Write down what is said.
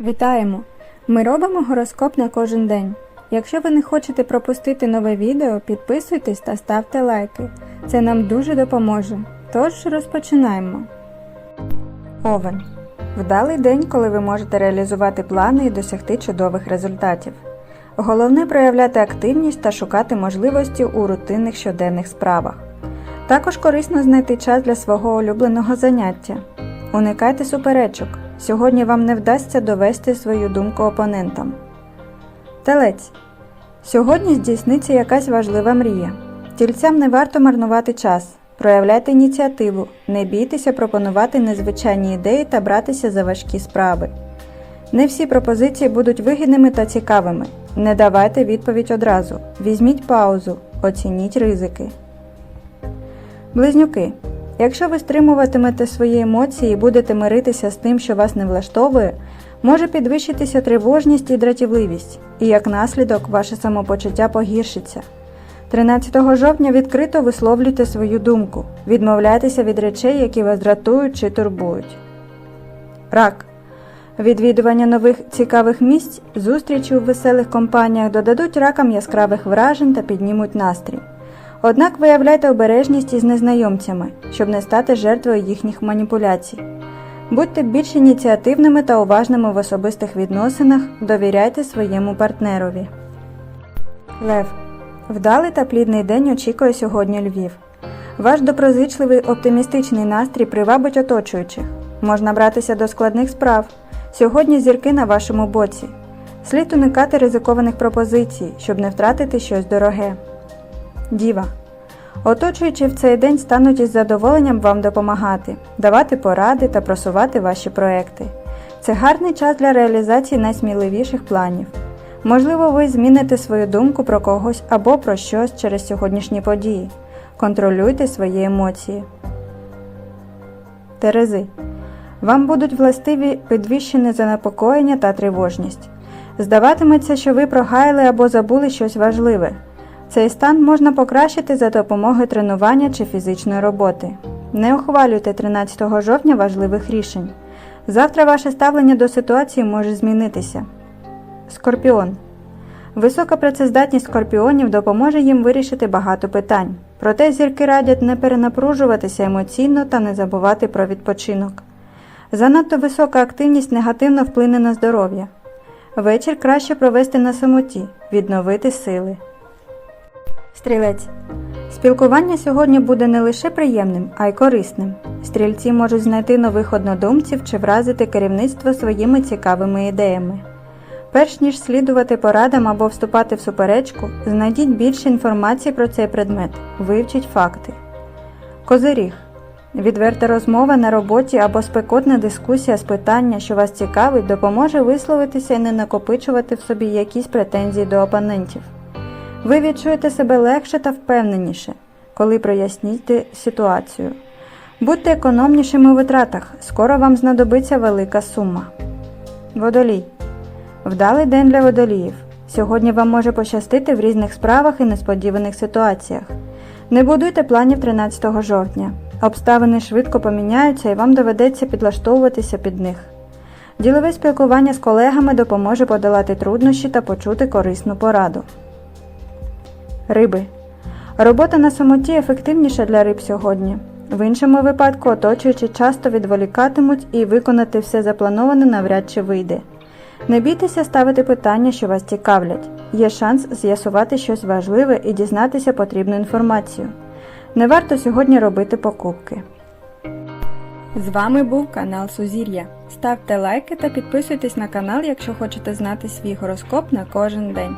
Вітаємо! Ми робимо гороскоп на кожен день. Якщо ви не хочете пропустити нове відео, підписуйтесь та ставте лайки. Це нам дуже допоможе. Тож розпочинаємо. Овен. Вдалий день, коли ви можете реалізувати плани і досягти чудових результатів. Головне проявляти активність та шукати можливості у рутинних щоденних справах. Також корисно знайти час для свого улюбленого заняття. Уникайте суперечок. Сьогодні вам не вдасться довести свою думку опонентам. Телець. Сьогодні здійсниться якась важлива мрія. Тільцям не варто марнувати час. Проявляйте ініціативу, не бійтеся пропонувати незвичайні ідеї та братися за важкі справи. Не всі пропозиції будуть вигідними та цікавими. Не давайте відповідь одразу. Візьміть паузу, оцініть ризики. Близнюки. Якщо ви стримуватимете свої емоції і будете миритися з тим, що вас не влаштовує, може підвищитися тривожність і дратівливість, і як наслідок ваше самопочуття погіршиться. 13 жовтня відкрито висловлюйте свою думку, відмовляйтеся від речей, які вас дратують чи турбують. Рак. Відвідування нових цікавих місць, зустрічі у веселих компаніях додадуть ракам яскравих вражень та піднімуть настрій. Однак виявляйте обережність із незнайомцями, щоб не стати жертвою їхніх маніпуляцій. Будьте більш ініціативними та уважними в особистих відносинах, довіряйте своєму партнерові. Лев. Вдалий та плідний день очікує сьогодні Львів. Ваш доброзичливий оптимістичний настрій привабить оточуючих. Можна братися до складних справ. Сьогодні зірки на вашому боці. Слід уникати ризикованих пропозицій, щоб не втратити щось дороге. Діва. Оточуючи в цей день стануть із задоволенням вам допомагати, давати поради та просувати ваші проекти. Це гарний час для реалізації найсміливіших планів. Можливо, ви зміните свою думку про когось або про щось через сьогоднішні події. Контролюйте свої емоції. Терези. Вам будуть властиві підвищене занепокоєння та тривожність. Здаватиметься, що ви прогаяли або забули щось важливе. Цей стан можна покращити за допомогою тренування чи фізичної роботи. Не ухвалюйте 13 жовтня важливих рішень. Завтра ваше ставлення до ситуації може змінитися. Скорпіон. Висока працездатність скорпіонів допоможе їм вирішити багато питань. Проте зірки радять не перенапружуватися емоційно та не забувати про відпочинок. Занадто висока активність негативно вплине на здоров'я. Вечір краще провести на самоті, відновити сили. Стрілець. Спілкування сьогодні буде не лише приємним, а й корисним. Стрільці можуть знайти нових однодумців чи вразити керівництво своїми цікавими ідеями. Перш ніж слідувати порадам або вступати в суперечку, знайдіть більше інформації про цей предмет, вивчіть факти. Козиріг. Відверта розмова на роботі або спекотна дискусія з питання, що вас цікавить, допоможе висловитися і не накопичувати в собі якісь претензії до опонентів. Ви відчуєте себе легше та впевненіше, коли проясніте ситуацію. Будьте економнішими у витратах, скоро вам знадобиться велика сума. Водолій. Вдалий день для водоліїв. Сьогодні вам може пощастити в різних справах і несподіваних ситуаціях. Не будуйте планів 13 жовтня. Обставини швидко поміняються і вам доведеться підлаштовуватися під них. Ділове спілкування з колегами допоможе подолати труднощі та почути корисну пораду. Риби. Робота на самоті ефективніша для риб сьогодні. В іншому випадку оточуючи часто відволікатимуть і виконати все заплановане навряд чи вийде. Не бійтеся ставити питання, що вас цікавлять. Є шанс з'ясувати щось важливе і дізнатися потрібну інформацію. Не варто сьогодні робити покупки. З вами був канал Сузір'я. Ставте лайки та підписуйтесь на канал, якщо хочете знати свій гороскоп на кожен день.